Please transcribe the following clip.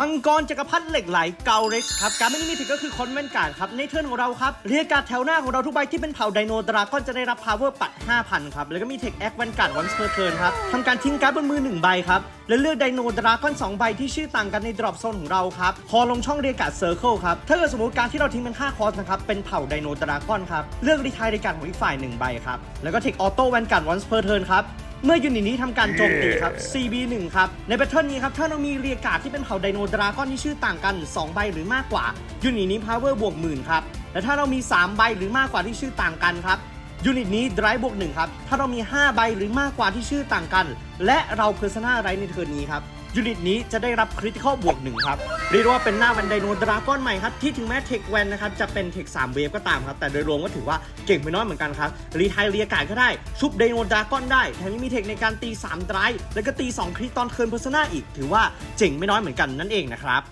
มังกรจักรพรรดิเหล็กไหลเกาเร็กครับการไม่นิมิติก็คือคอนเวนการ์ดครับในเทิร์นของเราครับเรียกการ์ดแถวหน้าของเราทุกใบที่เป็นเผ่าไดโนดราก้อนจะได้รับพาวเวอร์ปัด 5,000 ครับ แล้วก็มีเทคแอคแวนการ์ดวันส์เพอร์เทิร์นครับทำการทิ้งการ์ดบนมือ 1 ใบครับ และเลือกไดโนดราก้อน 2 ใบที่ชื่อต่างกันในดรอปโซนของเราครับพอลงช่องเรียกการ์ดเซอร์เคิลครับถ้าเกิดสมมติการที่เราทิ้งเป็นค่าคอสนะครับเป็นเผ่าไดโนดราก้อนครับเลือกรีทายในการดของอีกฝ่ายหนึ่งใบครับแล้วก็เทคออโต้แวนการ์ดวันส์เพอร์เทิร์นครับ เมื่อยูนิตนี้ทำการโจมตีครับ CB1 ครับ ในแพทเทิร์นนี้ครับ ถ้าเรามีเรียกการ์ดที่เป็นเผ่าไดโนดราก้อนที่ชื่อต่างกัน 2 ใบหรือมากกว่ายูนิตนี้ power บวกหมื่นครับและถ้าเรามี 3 ใบหรือมากกว่าที่ชื่อต่างกันครับ ยูนิตนี้ drive บวกหนึ่งครับ ถ้าเรามี 5 ใบหรือมากกว่าที่ชื่อต่างกัน และเราเพอร์ซนาไรในเทิร์นนี้ครับยูนิตนี้จะได้รับคริติคอลบวกหนึ่งครับ เรียกว่าเป็นหน้าแวนไดโนดราก้อนใหม่ครับ ที่ถึงแม้เทคแวนนะครับ จะเป็นเทค3เวฟก็ตามครับ แต่โดยรวมก็ถือว่าเก่งไม่น้อยเหมือนกันครับ รีไทยเรียการ์ดก็ได้ ชุบไดโนดราก้อนได้แถมยังมีเทคในการตี3ไดรฟ์แล้วก็ตี 2 คริตตอนเคิร์นเพอร์ซนาอีก ถือว่าเจ๋งไม่น้อยเหมือนกันนั่นเองนะครับ